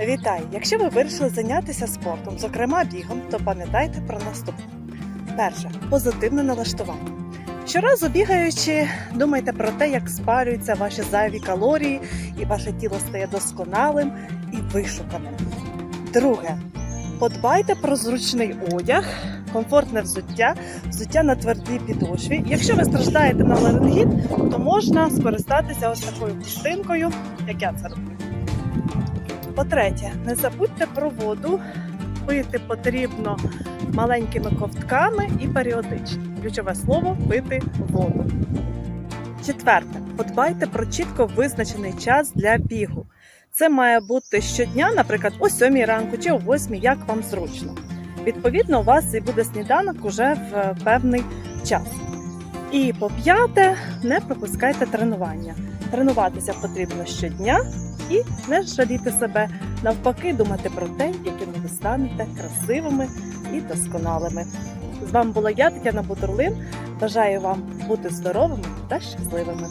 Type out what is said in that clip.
Вітаю! Якщо ви вирішили зайнятися спортом, зокрема бігом, то пам'ятайте про наступне. Перше позитивне налаштування. Щоразу бігаючи, думайте про те, як спарюються ваші зайві калорії, і ваше тіло стає досконалим і вишуканим. Друге, подбайте про зручний одяг, комфортне взуття, взуття на твердій підошві. Якщо ви страждаєте на ларингіт, то можна скористатися ось такою хустинкою, як я це роблю. По-третє, не забудьте про воду. Пити потрібно маленькими ковтками і періодично. Ключове слово пити воду. Четверте, подбайте про чітко визначений час для бігу. Це має бути щодня, наприклад, о 7 ранку чи о 8, як вам зручно. Відповідно, у вас і буде сніданок уже в е, певний час. І по п'яте, не пропускайте тренування. Тренуватися потрібно щодня і не жаліти себе. Навпаки, думати про те, якими ви станете красивими і досконалими. З вами була я, Тетяна Бутурлин. Бажаю вам бути здоровими та щасливими.